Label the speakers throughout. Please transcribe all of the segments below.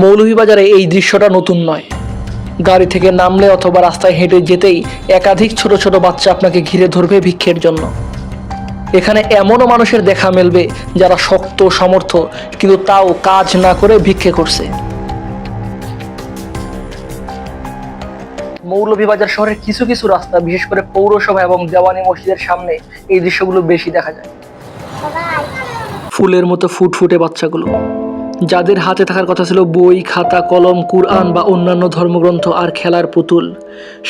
Speaker 1: মৌলভীবাজারে এই দৃশ্যটা নতুন নয়। গাড়ি থেকে নামলে অথবা রাস্তায় হেঁটে যেতেই একাধিক ছোট ছোট বাচ্চা আপনাকে ঘিরে ধরবে ভিক্ষের জন্য। এখানে এমনও মানুষের দেখা মেলবে যারা শক্ত সমর্থ কিন্তু তাও কাজ না করে ভিক্ষে করছে। মৌলভীবাজার শহরের কিছু কিছু রাস্তা, বিশেষ করে পৌরসভা এবং দেওয়ানি মসজিদের সামনে এই দৃশ্যগুলো বেশি দেখা যায়। ফুলের মতো ফুটফুটে বাচ্চাগুলো। যাদের হাতে থাকার কথা ছিল বই, খাতা, কলম, কুরআন বা অন্যান্য ধর্মগ্রন্থ আর খেলার পুতুল,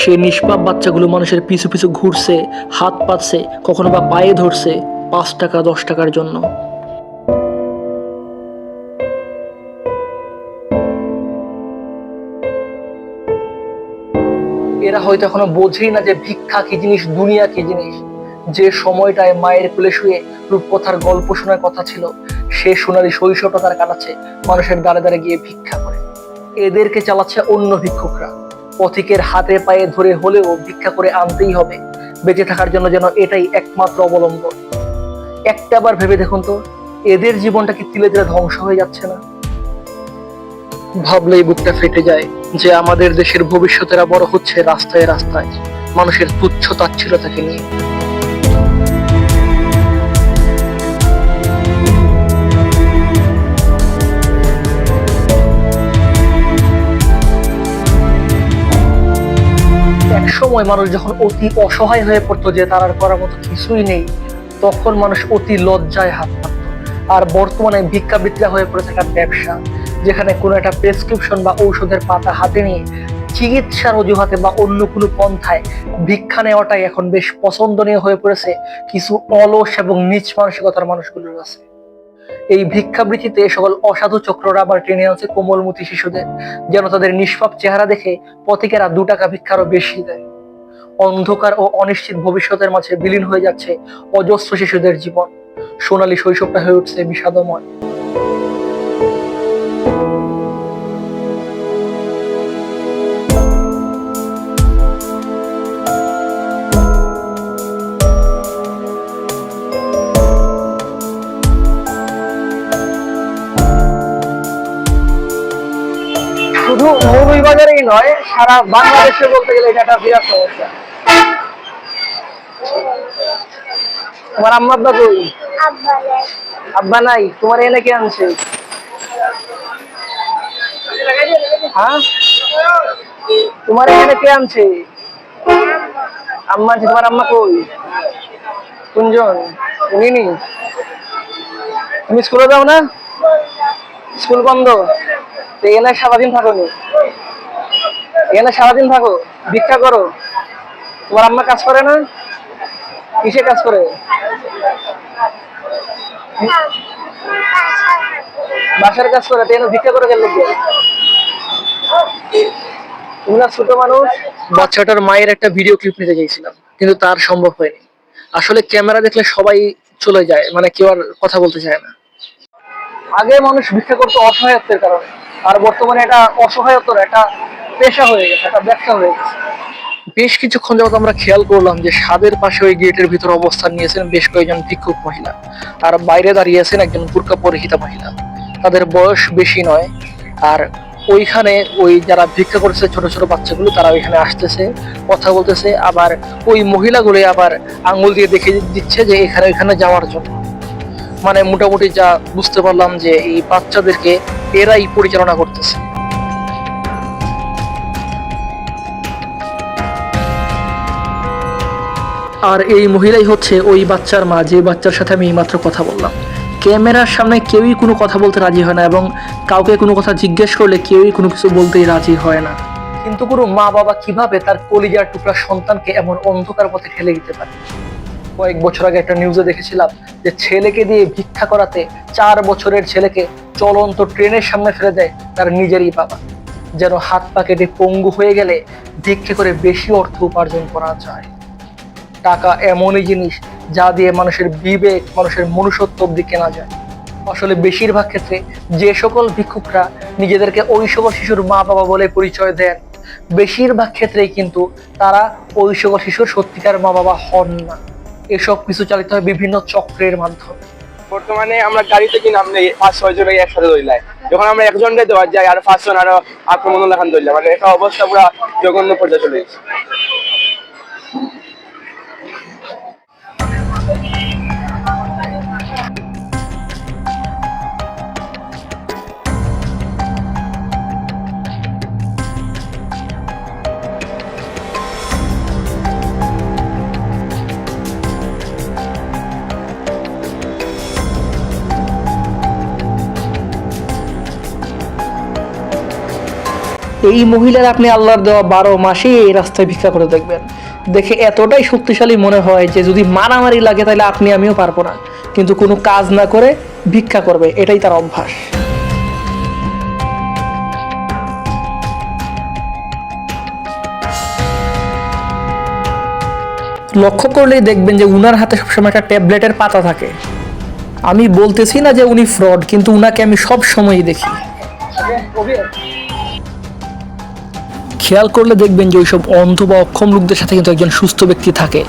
Speaker 1: সে নিষ্পাপ বাচ্চাগুলো মানুষের পিছু পিছু ঘুরছে, হাত পাচ্ছে কখনো বা পায়ে ধরছে পাঁচ টাকা, দশ টাকার জন্য। এরা হয়তো এখনও বোঝেই না যে ভিক্ষা কি জিনিস, দুনিয়া কি জিনিস। যে সময়টায় মায়ের কোলে শুয়ে রূপকথার গল্প শোনার কথা ছিল, সে সোনালি শৈশবটা তার কাটাচ্ছে, মানুষের দ্বারে দ্বারে গিয়ে ভিক্ষা করে। এদেরকে চালাচ্ছে অন্য ভিক্ষুকরা। পথিকের হাতে পায়ে ধরে হলেও ভিক্ষা করে আনতেই হবে। বেঁচে থাকার জন্য যেন এটাই একমাত্র অবলম্বন। একটা বার ভেবে দেখুন তো, এদের জীবনটা কি তিলে তিলে ধ্বংস হয়ে যাচ্ছে না? ভাবলেই বুকটা ফেটে যায় যে আমাদের দেশের ভবিষ্যতেরা বড় হচ্ছে রাস্তায় রাস্তায়। মানুষের তুচ্ছ তাচ্ছিলতাকে নিয়ে। সময় মানুষ যখন অতি অসহায় হয়ে পড়তো যে তার আর করার মতো কিছুই নেই, তখন মানুষ অতি লজ্জায় হাত পাতত আর বর্তমানে ভিক্ষাবৃত্তিরা হয়ে পড়ে থাকা ব্যবসা, যেখানে কোনো একটা প্রেসক্রিপশন বা ঔষধের পাতা হাতে নিয়ে চিকিৎসার অজুহাতে বা অন্য কোনো পন্থায় ভিক্ষা নেওয়াটাই এখন বেশ পছন্দনীয় হয়ে পড়েছে। কিছু অলস এবং নিচ মানসিকতার মানুষগুলোর কাছে এই ভিক্ষাবৃত্তিতে সকল অসাধু চক্ররা আবার টেনে আনছে কোমলমতি শিশুদের, যেন তাদের নিষ্পাপ চেহারা দেখে পথিকেরা দু টাকা ভিক্ষারও বেশি দেয়। অন্ধকার ও অনিশ্চিত ভবিষ্যতের মাঝে বিলীন হয়ে যাচ্ছে অজস্র শিশুদের জীবন। সোনালী শৈশবটা হয়ে উঠছে বিষাদময়। শুধু মৌলভীবাজারেই নয়, সারা বাংলাদেশে বলতে গেলে এটা একটা বিরাট সমস্যা। তোমার আম্মা আব্বা কই? আব্বা নাই। তোমার এনে কে আনছে? হ্যাঁ? তোমার এখানে কে আনছে? আম্মা আনছে তোমার আম্মা কই? কুঞ্জন উনি তুমি স্কুলে যাও না? স্কুল বন্ধ। তো এখানে সারাদিন থাকো নি। এনে সারাদিন থাকো ভিক্ষা করো। তোমার আম্মা কাজ করে না? কিসে কাজ করে? বাসার কাজ করে তো এখানে ভিক্ষা করে গেলে তুমি না ছোট মানুষ, বাচ্চাটার মায়ের একটা ভিডিও ক্লিপ নিতে চাইছিলাম কিন্তু তার সম্ভব হয়নি। আসলে ক্যামেরা দেখলে সবাই চলে যায় মানে কেউ আর কথা বলতে চায় না। আগে মানুষ ভিক্ষা করতো অসহায়ত্বের কারণে, আর বর্তমানে এটা অসহায়ত্বর একটা পেশা হয়ে গেছে, একটা ব্যবসা হয়ে গেছে। বেশ কিছুক্ষণ যাবত আমরা খেয়াল করলাম যে সাদের পাশে ওই গেটের ভিতর অবস্থান নিয়েছেন বেশ কয়েকজন ভিক্ষুক মহিলা। আর বাইরে দাঁড়িয়ে আছেন একজন বুর্কা পরিহিতা মহিলা। তাদের বয়স বেশি নয়। আর ওইখানে ওই যারা ভিক্ষা করছে ছোট ছোট বাচ্চাগুলো, তারা ওইখানে আসতেছে, কথা বলতেছে। আবার ওই মহিলাগুলো আবার আঙ্গুল দিয়ে দেখে দিচ্ছে যে এখানে ওইখানে যাওয়ার জন্য। মানে মোটামুটি যা বুঝতে পারলাম যে এই বাচ্চাদেরকে এরাই পরিচালনা করতেছে। আর এই মহিলাই হচ্ছে ওই বাচ্চার মা, যে বাচ্চার সাথে আমি এইমাত্র কথা বললাম। ক্যামেরার সামনে কেউই কোনো কথা বলতে রাজি হয় না এবং কাউকে কোনো কথা জিজ্ঞেস করলে কেউই কোনো কিছু বলতেই রাজি হয় না। কিন্তু কোনো মা বাবা কীভাবে তার কলিজার টুকরা সন্তানকে এমন অন্ধকার পথে ঠেলে দিতে পারে? কয়েক বছর আগে একটা নিউজে দেখেছিলাম যে ছেলেকে দিয়ে ভিক্ষা করাতে চার বছরের ছেলেকে চলন্ত ট্রেনের সামনে ফেলে দেয় তার নিজেরই বাবা। যেন হাত পা কেটে পঙ্গু হয়ে গেলে ভিক্ষে করে বেশি অর্থ উপার্জন করা যায়। টাকা এমনই জিনিস যা দিয়ে মানুষের বিবেক, মানুষের মনুষ্যত্ব অব্দি কেনা যায়। আসলে বেশিরভাগ ক্ষেত্রে যে সকল ভিক্ষুকরা নিজেদেরকে ওই সকল শিশুর মা বাবা বলে পরিচয় দেন, বেশিরভাগ ক্ষেত্রেই কিন্তু তারা ওই সকল শিশুর সত্যিকার মা বাবা হন না। এসব কিছু চালিত হয় বিভিন্ন চক্রের মাধ্যমে।
Speaker 2: বর্তমানে আমরা গাড়িতে কি নামলে পাঁচ, ছয় জনে একসাথে দৌড়লাই যখন আমরা একজনকে দেওয়া যায়, আর পাঁচজন, আরও আক্রমণ লেখান দৌড়লাম মানে একটা অবস্থা পুরো জঘন্য পর্যায়ে চলে গেছে।
Speaker 1: এই মহিলার আপনি আল্লাহর দেওয়া বারো মাসে এই রাস্তায় ভিক্ষা করে দেখবেন। দেখে এতটাই শক্তিশালী মনে হয় যে যদি মারামারি লাগে তাহলে আপনি আমিও পারব না। কিন্তু কোনো কাজ না করে ভিক্ষা করবে, এটাই তার অভ্যাস। লক্ষ্য করলেই দেখবেন যে উনার হাতে সবসময় একটা ট্যাবলেটের পাতা থাকে। আমি বলতেছি না যে উনি ফ্রড, কিন্তু উনাকে আমি সব সময়ই দেখি। খেয়াল করলে দেখবেন যে ওইসব অন্ধ বা অক্ষম লোকদের সাথে কিন্তু একজন সুস্থ ব্যক্তি থাকে,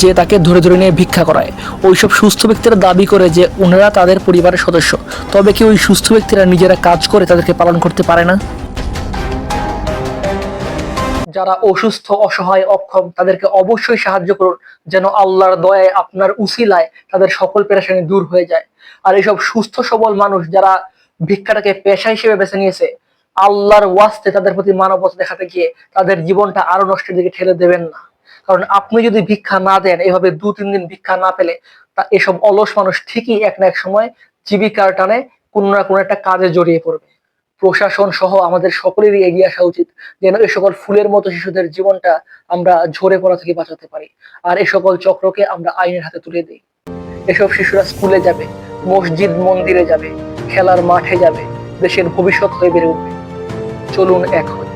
Speaker 1: যে তাকে ধরে ধরে নিয়ে ভিক্ষা করায়। ওইসব সুস্থ ব্যক্তিরা দাবি করে যে ওনারা তাদের পরিবারের সদস্য। তবে কি ওই সুস্থ ব্যক্তিরা নিজেরা কাজ করে তাদেরকে পালন করতে পারে না? যারা অসুস্থ, অসহায়, অক্ষম, তাদেরকে অবশ্যই সাহায্য করুন, যেন আল্লাহর দয়ায় আপনার উসিলায় তাদের সকল পেরেশানি দূর হয়ে যায়। আর এইসব সুস্থ, সবল মানুষ যারা ভিক্ষাটাকে পেশা হিসেবে বেছে নিয়েছে আল্লাহর ওয়াস্তে তাদের প্রতি মানবতা দেখাতে গিয়ে তাদের জীবনটা আরও নষ্টের দিকে ঠেলে দেবেন না। কারণ আপনি যদি ভিক্ষা না দেন, এভাবে দু, তিন দিন ভিক্ষা না পেলে তা এসব অলস মানুষ ঠিকই এক না এক সময় জীবিকার টানে কোনো না কোনো একটা কাজে জড়িয়ে পড়বে। প্রশাসন সহ আমাদের সকলেরই এগিয়ে আসা উচিত যেন এ সকল ফুলের মতো শিশুদের জীবনটা আমরা ঝরে পড়া থেকে বাঁচাতে পারি। আর এ সকল চক্রকে আমরা আইনের হাতে তুলে দিই। এসব শিশুরা স্কুলে যাবে, মসজিদ মন্দিরে যাবে, খেলার মাঠে যাবে, দেশের ভবিষ্যৎ হয়ে বেড়ে উঠবে। চলুন এক হই